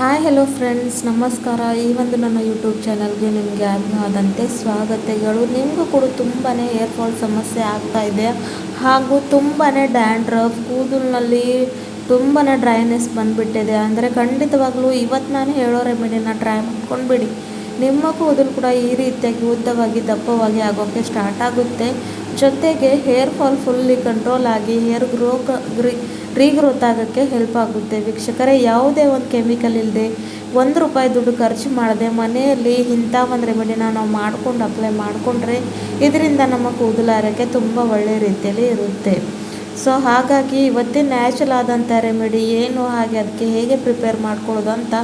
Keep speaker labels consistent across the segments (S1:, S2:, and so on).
S1: Hi hello friends ನಮಸ್ಕಾರ. ಈ ಒಂದು ನನ್ನ ಯೂಟ್ಯೂಬ್ ಚಾನಲ್ಗೆ ನಿಮಗೆ ಆದಂತೆ ಸ್ವಾಗತಗಳು. ನಿಮಗೂ ಕೂಡ ತುಂಬಾ ಏರ್ ಫಾಲ್ ಸಮಸ್ಯೆ ಆಗ್ತಾ ಇದೆ. ಹಾಗೂ ತುಂಬಾ ಡ್ಯಾಂಡ್ರಫ್ ಕೂದಲಿನಲ್ಲಿ ತುಂಬಾ ಡ್ರೈನೆಸ್ ಬಂದುಬಿಟ್ಟಿದೆ. ಅಂದರೆ ಖಂಡಿತವಾಗ್ಲೂ ಇವತ್ತು ನಾನು ಹೇಳೋ ರೆಮಿಡಿನ ಟ್ರೈ ಮಾಡ್ಕೊಂಡ್ಬಿಡಿ. ನಿಮ್ಮ ಕೂದಲು ಕೂಡ ಈ ರೀತಿಯಾಗಿ ಉದ್ದವಾಗಿ, ದಪ್ಪವಾಗಿ ಆಗೋಕ್ಕೆ ಸ್ಟಾರ್ಟ್ ಆಗುತ್ತೆ. ಜೊತೆಗೆ ಹೇರ್ ಫಾಲ್ ಫುಲ್ಲಿ ಕಂಟ್ರೋಲ್ ಆಗಿ ಹೇರ್ ಗ್ರೋ ಗ್ರಿ ರೀಗ್ರೋತ್ ಆಗೋಕ್ಕೆ ಹೆಲ್ಪ್ ಆಗುತ್ತೆ. ವೀಕ್ಷಕರೇ, ಯಾವುದೇ ಒಂದು ಕೆಮಿಕಲ್ ಇಲ್ಲದೆ ಒಂದು ರೂಪಾಯಿ ದುಡ್ಡು ಖರ್ಚು ಮಾಡದೆ ಮನೆಯಲ್ಲಿ ಇಂಥ ಒಂದು ರೆಮಿಡಿನ ನಾವು ಮಾಡ್ಕೊಂಡು ಅಪ್ಲೈ ಮಾಡಿಕೊಂಡ್ರೆ ಇದರಿಂದ ನಮ್ಮ ಕೂದಲು ಆರೋಗ್ಯ ತುಂಬ ಒಳ್ಳೆಯ ರೀತಿಯಲ್ಲಿ ಇರುತ್ತೆ. ಸೊ ಹಾಗಾಗಿ ಇವತ್ತಿನ ನ್ಯಾಚುರಲ್ ಆದಂಥ ರೆಮಿಡಿ ಏನು, ಹಾಗೆ ಅದಕ್ಕೆ ಹೇಗೆ ಪ್ರಿಪೇರ್ ಮಾಡ್ಕೊಳ್ಳೋದು ಅಂತ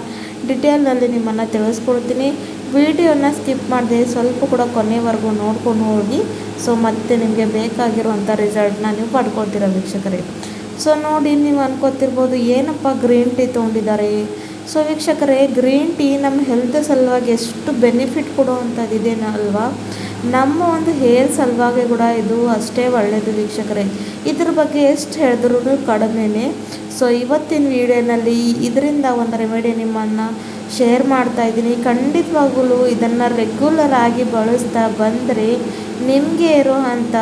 S1: ಡಿಟೇಲ್ನಲ್ಲಿ ನಿಮ್ಮನ್ನು ತಿಳಿಸ್ಕೊಡ್ತೀನಿ. ವಿಡಿಯೋನ ಸ್ಕಿಪ್ ಮಾಡಿದೆ ಸ್ವಲ್ಪ ಕೂಡ ಕೊನೆವರೆಗೂ ನೋಡ್ಕೊಂಡು ಹೋಗಿ. ಸೊ ಮತ್ತೆ ನಿಮಗೆ ಬೇಕಾಗಿರುವಂಥ ರಿಸಲ್ಟ್ನ ನೀವು ಪಡ್ಕೊಳ್ತೀರ ವೀಕ್ಷಕರೇ. ಸೊ ನೋಡಿ ನೀವು ಅನ್ಕೋತಿರ್ಬೋದು, ಏನಪ್ಪ ಗ್ರೀನ್ ಟೀ ತೊಗೊಂಡಿದ್ದಾರೆ? ಸೊ ವೀಕ್ಷಕರೇ ಗ್ರೀನ್ ಟೀ ನಮ್ಮ ಹೆಲ್ತ್ ಸಲುವಾಗಿ ಎಷ್ಟು ಬೆನಿಫಿಟ್ ಕೊಡುವಂಥದ್ದಿದೆ ಅಲ್ವಾ? ನಮ್ಮ ಒಂದು ಹೇರ್ ಸಲುವಾಗಿ ಕೂಡ ಇದು ಅಷ್ಟೇ ಒಳ್ಳೆಯದು ವೀಕ್ಷಕರೇ. ಇದ್ರ ಬಗ್ಗೆ ಎಷ್ಟು ಹೇಳಿದ್ರೂ ಕಡಿಮೆನೆ. ಸೊ ಇವತ್ತಿನ ವಿಡಿಯೋನಲ್ಲಿ ಇದರಿಂದ ಒಂದು ರೆಮಿಡಿ ನಿಮ್ಮನ್ನು ಶೇರ್ ಮಾಡ್ತಾ ಇದ್ದೀನಿ. ಖಂಡಿತವಾಗಲೂ ಇದನ್ನು ರೆಗ್ಯುಲರ್ ಆಗಿ ಬಳಸ್ತಾ ಬಂದರೆ ನಿಮಗೆ ಇರುವಂಥ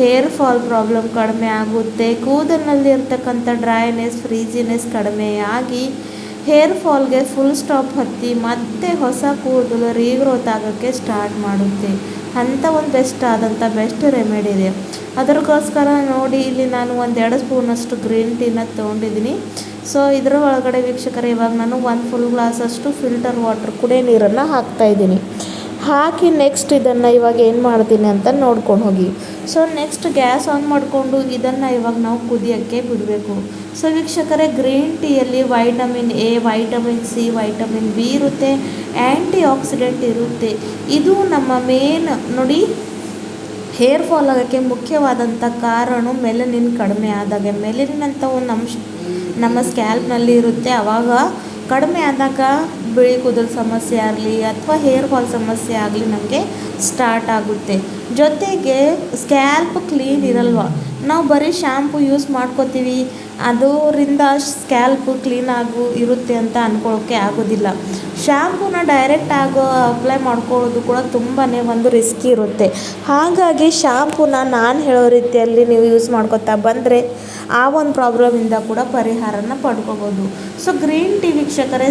S1: ಹೇರ್ ಫಾಲ್ ಪ್ರಾಬ್ಲಮ್ ಕಡಿಮೆ ಆಗುತ್ತೆ. ಕೂದಲಿನಲ್ಲಿ ಇರ್ತಕ್ಕಂಥ ಡ್ರೈನೆಸ್ ಫ್ರೀಜಿನೆಸ್ ಕಡಿಮೆ ಆಗಿ ಹೇರ್ ಫಾಲ್ಗೆ ಫುಲ್ ಸ್ಟಾಪ್ ಹತ್ತಿ ಮತ್ತೆ ಹೊಸ ಕೂದಲು ರೀಗ್ರೋತ್ ಆಗೋಕ್ಕೆ ಸ್ಟಾರ್ಟ್ ಮಾಡುತ್ತೆ. ಅಂಥ ಒಂದು ಬೆಸ್ಟ್ ಆದಂಥ ಬೆಸ್ಟ್ ರೆಮಿಡಿ ಇದೆ. ಅದಕ್ಕೋಸ್ಕರ ನೋಡಿ, ಇಲ್ಲಿ ನಾನು ಒಂದೆರಡು ಸ್ಪೂನಷ್ಟು ಗ್ರೀನ್ ಟೀನ ತೊಗೊಂಡಿದ್ದೀನಿ. ಸೊ ಇದರ ಒಳಗಡೆ ವೀಕ್ಷಕರೇ, ಇವಾಗ ನಾನು ಒಂದು ಫುಲ್ ಗ್ಲಾಸಷ್ಟು ಫಿಲ್ಟರ್ ವಾಟರ್ ಕುಡಿಯೋ ನೀರನ್ನು ಹಾಕ್ತಾಯಿದ್ದೀನಿ ಹಾಕಿ ನೆಕ್ಸ್ಟ್ ಇದನ್ನು ಇವಾಗ ಏನು ಮಾಡ್ತೀನಿ ಅಂತ ನೋಡ್ಕೊಂಡು ಹೋಗಿ. ಸೊ ನೆಕ್ಸ್ಟ್ ಗ್ಯಾಸ್ ಆನ್ ಮಾಡಿಕೊಂಡು ಇದನ್ನು ಇವಾಗ ನಾವು ಕುದಿಯೋಕ್ಕೆ ಬಿಡಬೇಕು. ಸೊ ವೀಕ್ಷಕರೇ green ಟೀಯಲ್ಲಿ vitamin A vitamin C vitamin B ಇರುತ್ತೆ. ಆ್ಯಂಟಿ ಆಕ್ಸಿಡೆಂಟ್ ಇರುತ್ತೆ. ಇದು ನಮ್ಮ ಮೇನ್ ನೋಡಿ ಹೇರ್ ಫಾಲ್ ಆಗೋಕ್ಕೆ ಮುಖ್ಯವಾದಂಥ ಕಾರಣ ಮೆಲನಿನ್ ಕಡಿಮೆ ಆದಾಗ. ಮೆಲನಿನ್ ಅಂತ ಒಂದು ಅಂಶ ನಮ್ಮ ಸ್ಕ್ಯಾಲ್ಪ್ನಲ್ಲಿ ಇರುತ್ತೆ. ಆವಾಗ ಕಡಿಮೆ ಆದಾಗ ಬಿಳಿ ಕೂದಲು ಸಮಸ್ಯೆ ಆಗಲಿ ಅಥವಾ ಹೇರ್ ಫಾಲ್ ಸಮಸ್ಯೆ ಆಗಲಿ ನಮಗೆ ಸ್ಟಾರ್ಟ್ ಆಗುತ್ತೆ. ಜೊತೆಗೆ ಸ್ಕ್ಯಾಲ್ಪ್ ಕ್ಲೀನ್ ಇರಲ್ವ? ನಾವು ಬರೀ ಶ್ಯಾಂಪು ಯೂಸ್ ಮಾಡ್ಕೋತೀವಿ. ಅದರಿಂದ ಸ್ಕ್ಯಾಲ್ಪ್ ಕ್ಲೀನ್ ಆಗು, ಇರುತ್ತೆ ಅಂತ ಅಂದ್ಕೊಳ್ಳೋಕ್ಕೆ ಆಗೋದಿಲ್ಲ. ಶ್ಯಾಂಪೂನ ಡೈರೆಕ್ಟ್ ಆಗೋ ಅಪ್ಲೈ ಮಾಡ್ಕೊಳ್ಳೋದು ಕೂಡ ತುಂಬಾ ಒಂದು ರಿಸ್ಕಿ ಇರುತ್ತೆ. ಹಾಗಾಗಿ ಶ್ಯಾಂಪೂನ ನಾನು ಹೇಳೋ ರೀತಿಯಲ್ಲಿ ನೀವು ಯೂಸ್ ಮಾಡ್ಕೋತಾ ಬಂದರೆ ಆ ಒಂದು ಪ್ರಾಬ್ಲಮಿಂದ ಕೂಡ ಪರಿಹಾರನ ಪಡ್ಕೋಬೋದು. ಸೊ ಗ್ರೀನ್ ಟೀ ವೀಕ್ಷಕರೇ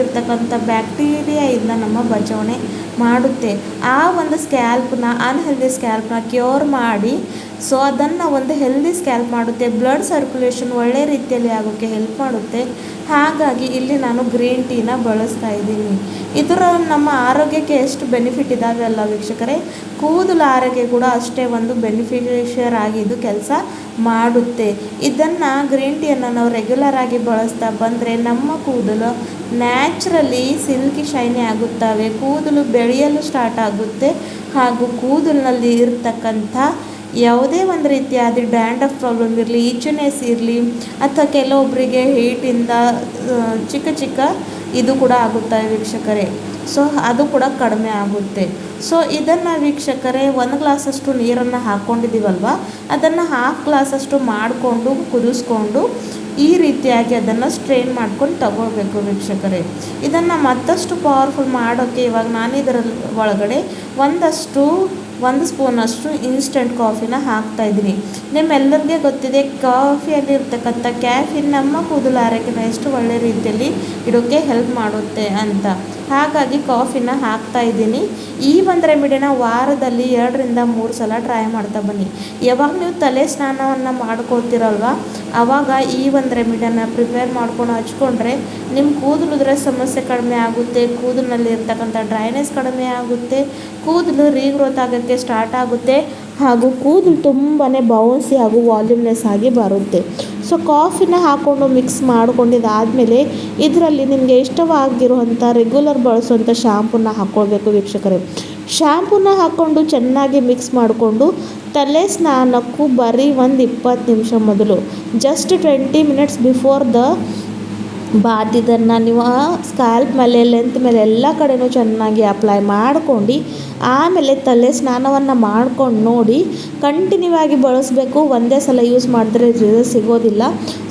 S1: ಇರ್ತಕ್ಕಂಥ ಬ್ಯಾಕ್ಟೀರಿಯಾಯಿಂದ ನಮ್ಮ ಬಚಾವಣೆ ಮಾಡುತ್ತೆ. ಆ ಒಂದು ಸ್ಕ್ಯಾಲ್ಪ್ನ ಅನ್ಹೆಲ್ದಿ ಸ್ಕ್ಯಾಲ್ಪ್ನ ಕ್ಯೂರ್ ಮಾಡಿ ಸೊ ಅದನ್ನು ಒಂದು ಹೆಲ್ದಿ ಸ್ಕ್ಯಾಲ್ಪ್ ಮಾಡುತ್ತೆ ಬ್ಲಡ್ ಸರ್ಕ್ಯುಲೇಷನ್ ಒಳ್ಳೆ ರೀತಿಯಲ್ಲಿ ಆಗೋಕ್ಕೆ ಹೆಲ್ಪ್ ಮಾಡುತ್ತೆ. ಹಾಗಾಗಿ ಇಲ್ಲಿ ನಾನು ಗ್ರೀನ್ ಟೀನ ಬಳಸ್ತಾ ಇದ್ದೀನಿ. ಇದರ ನಮ್ಮ ಆರೋಗ್ಯಕ್ಕೆ ಎಷ್ಟು ಬೆನಿಫಿಟ್ ಇದ್ದಾವೆ ಅಲ್ಲ ವೀಕ್ಷಕರೇ? ಕೂದಲು ಆರೋಗ್ಯ ಕೂಡ ಅಷ್ಟೇ ಒಂದು ಬೆನಿಫಿಷಿಯರ್ ಆಗಿ ಇದು ಕೆಲಸ ಮಾಡುತ್ತೆ. ಇದನ್ನು ಗ್ರೀನ್ ಟೀಯನ್ನು ನಾವು ರೆಗ್ಯುಲರ್ ಆಗಿ ಬಳಸ್ತಾ ಬಂದರೆ ನಮ್ಮ ಕೂದಲು ನ್ಯಾಚುರಲಿ ಸಿಲ್ಕಿ ಶೈನಿ ಆಗುತ್ತವೆ. ಕೂದಲು ಬೆಳೆಯಲು ಸ್ಟಾರ್ಟ್ ಆಗುತ್ತೆ. ಹಾಗೂ ಕೂದಲಿನಲ್ಲಿ ಇರ್ತಕ್ಕಂಥ ಯಾವುದೇ ಒಂದು ರೀತಿಯಾದ ಡ್ಯಾಂಡಫ್ ಪ್ರಾಬ್ಲಮ್ ಇರಲಿ, ಈಚನೆಸ್ ಇರಲಿ, ಅಥವಾ ಕೆಲವೊಬ್ಬರಿಗೆ ಹೀಟಿಂದ ಚಿಕ್ಕ ಚಿಕ್ಕ ಇದು ಕೂಡ ಆಗುತ್ತೆ ವೀಕ್ಷಕರೇ? ಸೊ, ಅದು ಕೂಡ ಕಡಿಮೆ ಆಗುತ್ತೆ. ಸೊ, ಇದನ್ನು ವೀಕ್ಷಕರೇ, ಒಂದು ಗ್ಲಾಸಷ್ಟು ನೀರನ್ನು ಹಾಕ್ಕೊಂಡಿದ್ದೀವಲ್ವ ಅದನ್ನು ಹಾಫ್ ಗ್ಲಾಸಷ್ಟು ಮಾಡಿಕೊಂಡು, ಕುದಿಸ್ಕೊಂಡು, ಈ ರೀತಿಯಾಗಿ ಅದನ್ನು ಸ್ಟ್ರೈನ್ ಮಾಡ್ಕೊಂಡು ತಗೋಬೇಕು ವೀಕ್ಷಕರೇ. ಇದನ್ನು ಮತ್ತಷ್ಟು ಪವರ್ಫುಲ್ ಮಾಡೋಕ್ಕೆ ಇವಾಗ ನಾನು ಇದರ ಒಳಗಡೆ ಒಂದಷ್ಟು ಒಂದು ಸ್ಪೂನಷ್ಟು ಇನ್ಸ್ಟೆಂಟ್ ಕಾಫಿನ ಹಾಕ್ತಾಯಿದ್ದೀನಿ ನಿಮ್ಮೆಲ್ಲರಿಗೆ ಗೊತ್ತಿದೆ, ಕಾಫಿಯಲ್ಲಿರ್ತಕ್ಕಂಥ ಕ್ಯಾಫಿನ್ ನಮ್ಮ ಕೂದಲು ಆರೋಗ್ಯನ ಎಷ್ಟು ಒಳ್ಳೆ ರೀತಿಯಲ್ಲಿ ಇಡೋಕ್ಕೆ ಹೆಲ್ಪ್ ಮಾಡುತ್ತೆ ಅಂತ. ಹಾಗಾಗಿ ಕಾಫಿನ ಹಾಕ್ತಾ ಇದ್ದೀನಿ. ಈ ಒಂದು ರೆಮಿಡಿನ ವಾರದಲ್ಲಿ ಎರಡರಿಂದ ಮೂರು ಸಲ ಟ್ರೈ ಮಾಡ್ತಾ ಬನ್ನಿ. ಯಾವಾಗ ನೀವು ತಲೆ ಸ್ನಾನವನ್ನು ಮಾಡ್ಕೊಳ್ತೀರಲ್ವ ಆವಾಗ ಈ ಒಂದು ರೆಮಿಡಿಯನ್ನು ಪ್ರಿಪೇರ್ ಮಾಡ್ಕೊಂಡು ಹಚ್ಕೊಂಡ್ರೆ ನಿಮ್ಮ ಕೂದಲುದ್ರ ಸಮಸ್ಯೆ ಕಡಿಮೆ ಆಗುತ್ತೆ ಕೂದಲಿನಲ್ಲಿ ಇರ್ತಕ್ಕಂಥ ಡ್ರೈನೆಸ್ ಕಡಿಮೆ ಆಗುತ್ತೆ, ಕೂದಲು ರೀಗ್ರೋತ್ ಆಗೋಕ್ಕೆ ಸ್ಟಾರ್ಟ್ ಆಗುತ್ತೆ ಹಾಗೂ ಕೂದಲು ತುಂಬಾ ಬೌನ್ಸಿ ಹಾಗೂ ವಾಲ್ಯೂಮ್ಲೆಸ್ ಆಗಿ ಬರುತ್ತೆ. ಸೊ ಕಾಫಿನ ಹಾಕ್ಕೊಂಡು ಮಿಕ್ಸ್ ಮಾಡ್ಕೊಂಡಿದ್ದಾದಮೇಲೆ ಇದರಲ್ಲಿ ನಿಮಗೆ ಇಷ್ಟವಾಗಿರುವಂಥ ರೆಗ್ಯುಲರ್ ಬಳಸುವಂಥ ಶ್ಯಾಂಪೂನ ಹಾಕ್ಕೊಳ್ಬೇಕು ವೀಕ್ಷಕರೇ. ಶ್ಯಾಂಪೂನ ಹಾಕ್ಕೊಂಡು ಚೆನ್ನಾಗಿ ಮಿಕ್ಸ್ ಮಾಡಿಕೊಂಡು ತಲೆ ಸ್ನಾನಕ್ಕೂ ಬರೀ ಒಂದು ಇಪ್ಪತ್ತು ನಿಮಿಷ ಮೊದಲು just twenty minutes before the bath ಇದನ್ನು ನೀವು ಸ್ಕಾಲ್ಪ್ ಮೇಲೆ ಲೆಂತ್ ಮೇಲೆ ಎಲ್ಲ ಕಡೆನೂ ಚೆನ್ನಾಗಿ ಅಪ್ಲೈ ಮಾಡ್ಕೊಂಡು ಆಮೇಲೆ ತಲೆ ಸ್ನಾನವನ್ನು ಮಾಡ್ಕೊಂಡು ನೋಡಿ ಕಂಟಿನ್ಯೂ ಆಗಿ ಬಳಸಬೇಕು. ಒಂದೇ ಸಲ ಯೂಸ್ ಮಾಡಿದ್ರೆ ರಿಸಲ್ಟ್ ಸಿಗೋದಿಲ್ಲ.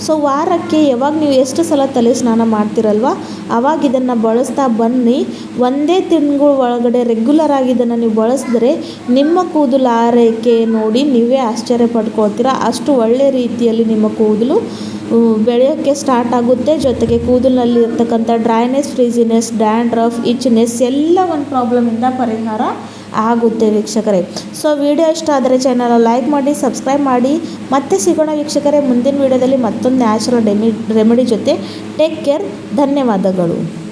S1: ಸೊ ವಾರಕ್ಕೆ ಯಾವಾಗ ನೀವು ಎಷ್ಟು ಸಲ ತಲೆ ಸ್ನಾನ ಮಾಡ್ತಿರಲ್ವ? ಆವಾಗ ಇದನ್ನು ಬಳಸ್ತಾ ಬನ್ನಿ. ಒಂದೇ ತಿಂಗಳು ಒಳಗಡೆ ರೆಗ್ಯುಲರ್ ಆಗಿ ಇದನ್ನು ನೀವು ಬಳಸಿದ್ರೆ ನಿಮ್ಮ ಕೂದಲು ಆರೈಕೆ ನೋಡಿ ನೀವೇ ಆಶ್ಚರ್ಯ ಪಡ್ಕೊಳ್ತೀರಾ. ಅಷ್ಟು ಒಳ್ಳೆ ರೀತಿಯಲ್ಲಿ ನಿಮ್ಮ ಕೂದಲು ಬೆಳೆಯೋಕ್ಕೆ ಸ್ಟಾರ್ಟ್ ಆಗುತ್ತೆ. ಜೊತೆಗೆ ಕೂದಲಿನಲ್ಲಿ ಇರ್ತಕ್ಕಂಥ ಡ್ರೈನೆಸ್ ಫ್ರೀಸಿನೆಸ್ ಡ್ಯಾಂಡ್ರಫ್ ಇಚ್ನೆಸ್ ಎಲ್ಲ ಒಂದು ಪ್ರಾಬ್ಲಮಿಂದ ಪರಿಹಾರ ಆಗುತ್ತೆ ವೀಕ್ಷಕರೇ. ಸೊ ವಿಡಿಯೋ ಇಷ್ಟ ಆದರೆ ಚಾನಲ್ ಲೈಕ್ ಮಾಡಿ ಸಬ್ಸ್ಕ್ರೈಬ್ ಮಾಡಿ. ಮತ್ತೆ ಸಿಗೋಣ ವೀಕ್ಷಕರೇ, ಮುಂದಿನ ವಿಡಿಯೋದಲ್ಲಿ ಮತ್ತೊಂದು ನ್ಯಾಚುರಲ್ ಡೆಮಿ ರೆಮಿಡಿ ಜೊತೆ. ಟೇಕ್ ಕೇರ್ ಧನ್ಯವಾದಗಳು.